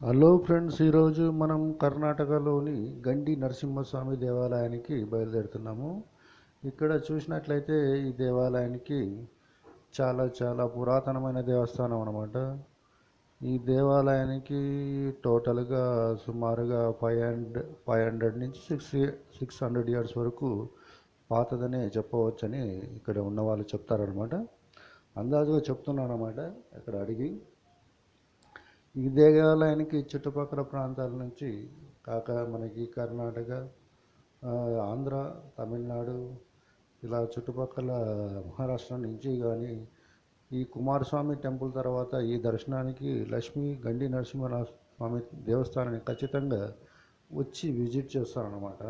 Hello friends ఈరోజు మనం కర్ణాటకలోని గండి నరసింహస్వామి దేవాలయానికి బయలుదేరుతున్నాము. ఇక్కడ చూసినట్లయితే ఈ దేవాలయానికి చాలా చాలా పురాతనమైన దేవస్థానం అనమాట ఈ దేవాలయానికి టోటల్గా సుమారుగా ఫైవ్ హండ్రెడ్ ఫైవ్ హండ్రెడ్ నుంచి సిక్స్ సిక్స్ హండ్రెడ్ ఇయర్స్ వరకు పాతదనే చెప్పవచ్చని ఇక్కడ ఉన్న వాళ్ళు చెప్తారనమాట అందాజుగా చెప్తున్నాను అనమాట ఇక్కడ అడిగి. ఈ దేవాలయానికి చుట్టుపక్కల ప్రాంతాల నుంచి కాక మనకి కర్ణాటక ఆంధ్ర తమిళనాడు ఇలా చుట్టుపక్కల మహారాష్ట్ర నుంచి కానీ ఈ కుమారస్వామి టెంపుల్ తర్వాత ఈ దర్శనానికి లక్ష్మీ గండి నరసింహ స్వామి దేవస్థానాన్ని ఖచ్చితంగా వచ్చి విజిట్ చేస్తారనమాట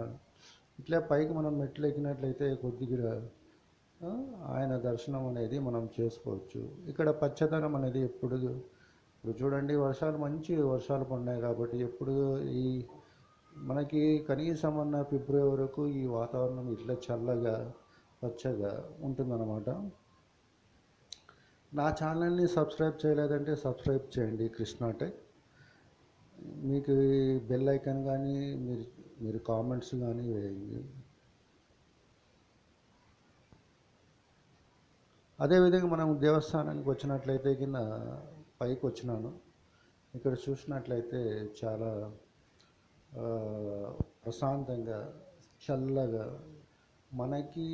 ఇట్లా పైకి మనం మెట్లు ఎక్కినట్లయితే కొద్దిగా ఆయన దర్శనం అనేది మనం చేసుకోవచ్చు. ఇక్కడ పచ్చదనం అనేది ఎప్పుడు ఇప్పుడు చూడండి వర్షాలు మంచి వర్షాలు పడినాయి కాబట్టి ఎప్పుడు ఈ మనకి కనీసం అన్న ఫిబ్రవరి వరకు ఈ వాతావరణం ఇట్లా చల్లగా పచ్చగా ఉంటుందన్నమాట. నా ఛానల్ని సబ్స్క్రైబ్ చేయలేదంటే సబ్స్క్రైబ్ చేయండి కృష్ణా టెక్. మీకు బెల్ ఐకాన్ కానీ మీరు మీరు కామెంట్స్ కానీ వేయండి. అదేవిధంగా మనం దేవస్థానానికి వచ్చినట్లయితే కింద పైకి వచ్చినాను ఇక్కడ చూసినట్లయితే చాలా ప్రశాంతంగా చల్లగా మనకి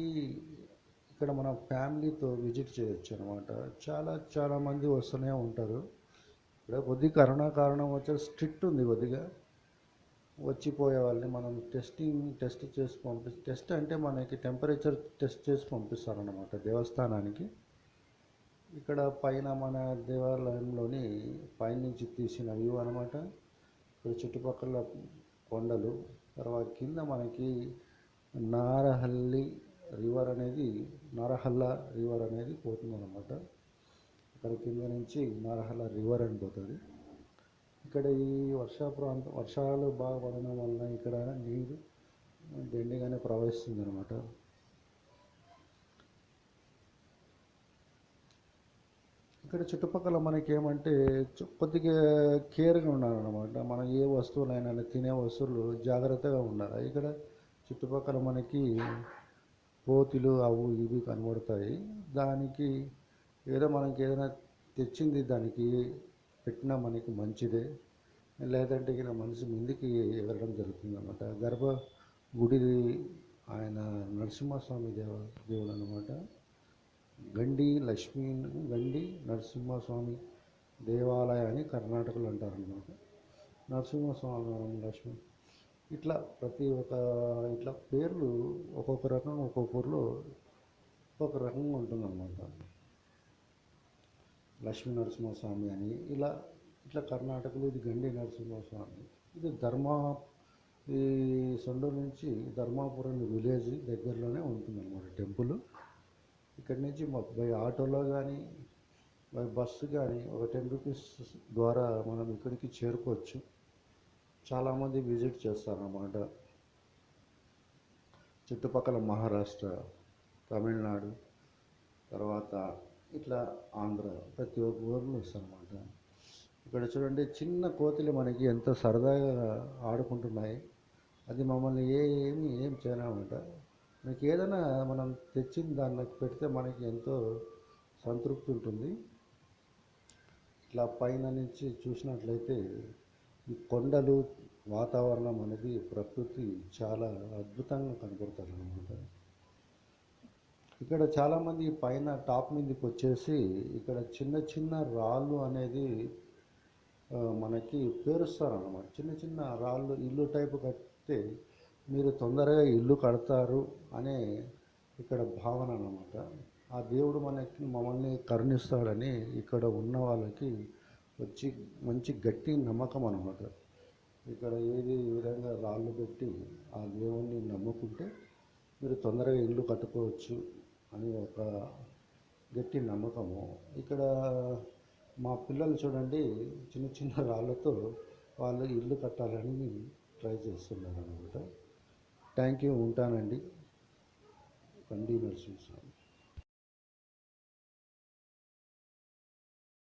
ఇక్కడ మన ఫ్యామిలీతో విజిట్ చేయొచ్చు అనమాట చాలా చాలామంది వస్తూనే ఉంటారు. ఇక్కడ కొద్ది కరోనా కారణం వచ్చే స్ట్రిక్ట్ ఉంది కొద్దిగా. వచ్చిపోయే వాళ్ళని మనం టెస్టింగ్ టెస్ట్ చేసి పంపి టెస్ట్ అంటే మనకి టెంపరేచర్ టెస్ట్ చేసి పంపిస్తారనమాట దేవస్థానానికి. ఇక్కడ పైన మన దేవాలయంలోని పైనుంచి తీసిన వ్యూ అనమాట ఇక్కడ చుట్టుపక్కల కొండలు తర్వాత కింద మనకి నారహల్లి రివర్ అనేది నారహల్ల రివర్ అనేది పోతుంది అనమాట ఇక్కడ కింద నుంచి నారహల్ల రివర్ అని పోతుంది. ఇక్కడ ఈ వర్షా ప్రాంతం వర్షాలు బాగా పడడం వల్ల ఇక్కడ నీరు దండిగానే ప్రవహిస్తుంది అనమాట ఇక్కడ చుట్టుపక్కల మనకి ఏమంటే కొద్దిగా కేర్గా ఉండాలన్నమాట మనం ఏ వస్తువులైనా తినే వస్తువులు జాగ్రత్తగా ఉండాలి. ఇక్కడ చుట్టుపక్కల మనకి కోతులు అవు ఇవి కనబడతాయి. దానికి ఏదో మనకి ఏదైనా తెచ్చింది దానికి పెట్టినా మనకి మంచిదే. లేదంటే ఇక్కడ మనిషి ముందుకి ఎగరడం జరుగుతుంది అనమాట గర్భ గుడి ఆయన నరసింహస్వామి దేవ దేవుడు అనమాట గండి లక్ష్మీ గండి నరసింహస్వామి దేవాలయాన్ని కర్ణాటకలో అంటారనమాట నరసింహస్వామి లక్ష్మి. ఇట్లా ప్రతి ఒక్క ఇట్లా పేర్లు ఒక్కొక్క రకం ఒక్కొక్క ఊర్లో ఒక్కొక్క రకంగా ఉంటుందన్నమాట. లక్ష్మీ నరసింహస్వామి అని. ఇలా ఇట్లా కర్ణాటకలో ఇది గండి నరసింహస్వామి. ఇది ధర్మా ఈ సొండూరు నుంచి ధర్మాపురం విలేజ్ దగ్గరలోనే ఉంటుందన్నమాట టెంపుల్. ఇక్కడి నుంచి బై ఆటోలో కానీ బై బస్సు కానీ ఒక టెన్ రూపీస్ ద్వారా మనం ఇక్కడికి చేరుకోవచ్చు. చాలామంది విజిట్ చేస్తారన్నమాట. చుట్టుపక్కల మహారాష్ట్ర తమిళనాడు తర్వాత ఇట్లా ఆంధ్ర ప్రతి ఒక్క ఊర్లో వస్తారన్నమాట. ఇక్కడ చూడండి చిన్న కోతులు మనకి ఎంత సరదాగా ఆడుకుంటున్నాయి. అది మమ్మల్ని ఏమి ఏం చేయాలన్నమాట మీకు ఏదైనా మనం తెచ్చిన దానికి పెడితే మనకి ఎంతో సంతృప్తి ఉంటుంది. ఇట్లా పైన నుంచి చూసినట్లయితే ఈ కొండలు వాతావరణం అనేది ప్రకృతి చాలా అద్భుతంగా కనపడుతుంది అనమాట ఇక్కడ చాలామంది పైన టాప్ మీదకి వచ్చేసి ఇక్కడ చిన్న చిన్న రాళ్ళు అనేది మనకి పేరుస్తారు అన్నమాట చిన్న చిన్న రాళ్ళు ఇల్లు టైపు కట్టితే మీరు తొందరగా ఇల్లు కడతారు అనే ఇక్కడ భావన అన్నమాట. ఆ దేవుడు మనకి మమ్మల్ని కరుణిస్తాడని ఇక్కడ ఉన్న వాళ్ళకి వచ్చి మంచి గట్టి నమ్మకం అనమాట ఇక్కడ ఏది ఈ విధంగా రాళ్ళు పెట్టి ఆ దేవుణ్ణి నమ్ముకుంటే మీరు తొందరగా ఇల్లు కట్టుకోవచ్చు అని ఒక గట్టి నమ్మకము. ఇక్కడ మా పిల్లలు చూడండి చిన్న చిన్న రాళ్ళతో వాళ్ళు ఇల్లు కట్టాలని ట్రై చేస్తున్నారు అనమాట థ్యాంక్ యూ ఉంటానండి. కండి నరసింహస్వామి